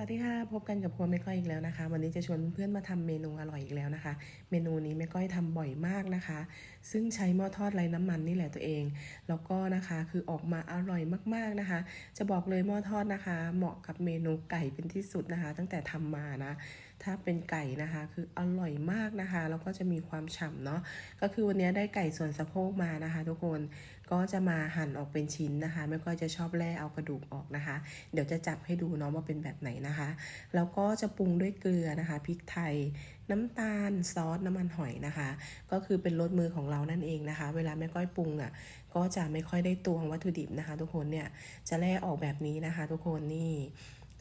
วัสดีค่ะพบกันกับครัวแม่ก้อยอีกแล้วนะคะ วันนี้จะชวนเพื่อนมาทำเมนูอร่อยอีกแล้วนะคะ เมนูนี้แม่ก้อยทำบ่อยมากนะคะ ซึ่งใช้หม้อทอดไร้น้ำมันนี่แหละตัวเอง แล้วก็นะคะคือออกมาอร่อยมากๆนะคะ จะบอกเลยหม้อทอดนะคะ เหมาะกับเมนูไก่เป็นที่สุดนะคะ ตั้งแต่ทำมานะ ถ้าเป็นไก่นะคะ คืออร่อยมากนะคะแล้วก็จะมีความฉ่ำเนาะก็คือวันนี้ได้ไก่ส่วนสะโพกมานะคะ ทุกคนก็จะมาหั่นออกเป็นชิ้นนะคะแม่ก้อยจะชอบแล่เอากระดูกออกนะคะ เดี๋ยวจะจับให้ดูเนาะว่าเป็นแบบไหนนะคะ แล้วก็จะปรุงด้วยเกลือนะคะพริกไทย น้ำตาลซอสน้ำมันหอยนะคะ ก็คือเป็นรสมือของเรานั่นเองนะคะ เวลาแม่ก้อยปรุงอะก็จะไม่ค่อยได้ตวงวัตถุดิบนะคะ ทุกคนเนี่ยจะแล่ออกแบบนี้นะคะ ทุกคนนี่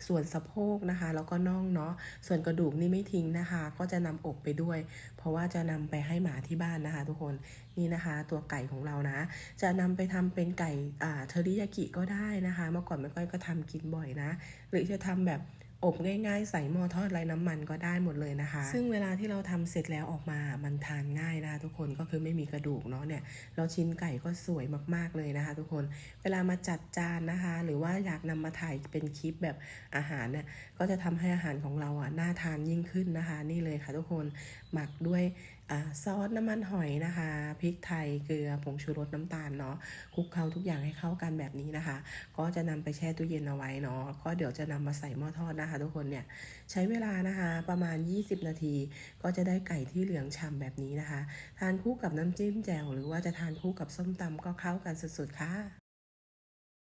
ส่วนสะโพกนะคะ แล้วก็น่องเนาะส่วนกระดูกนี่ไม่ทิ้งนะคะ ก็จะนำอกไปด้วย เพราะว่าจะนำไปให้หมาที่บ้านนะคะ ทุกคนนี่นะคะ ตัวไก่ของเรานะ จะนำไปทำเป็นไก่อ่าเทอริยากิก็ได้นะคะ เมื่อก่อนแม่ก้อยก็ทำกินบ่อยนะ หรือจะทำแบบ อบง่ายๆ ใส่หม้อทอดไร้น้ำมันก็ได้หมดเลยนะคะ ซึ่งเวลาที่เราทำเสร็จแล้วออกมามันทานง่ายนะคะทุกคนก็คือไม่มีกระดูกเนาะเนี่ยเราชิ้นไก่ก็สวยมากๆเลยนะคะ ทุกคนเวลามาจัดจานนะคะ หรือว่าอยากนำมาถ่ายเป็นคลิปแบบอาหารเนี่ยก็จะทำให้อาหารของเราอะน่าทานยิ่งขึ้นนะคะ นี่เลยค่ะทุกคนหมักด้วย อาซอสน้ำมันหอยนะคะพริกไทยเกลือผงชูรสน้ำตาลเนาะคลุกเคล้าทุกอย่างให้เข้ากันแบบนี้นะคะ ก็จะนำไปแช่ตู้เย็นเอาไว้เนาะก็เดี๋ยวจะนำมาใส่หม้อทอดนะคะ ทุกคนเนี่ยใช้เวลานะคะประมาณ 20 นาที ก็จะได้ไก่ที่เหลืองฉ่ำแบบนี้นะคะ ทานคู่กับน้ำจิ้มแจ่วหรือว่าจะทานคู่กับส้มตำก็เข้ากันสุดๆค่ะ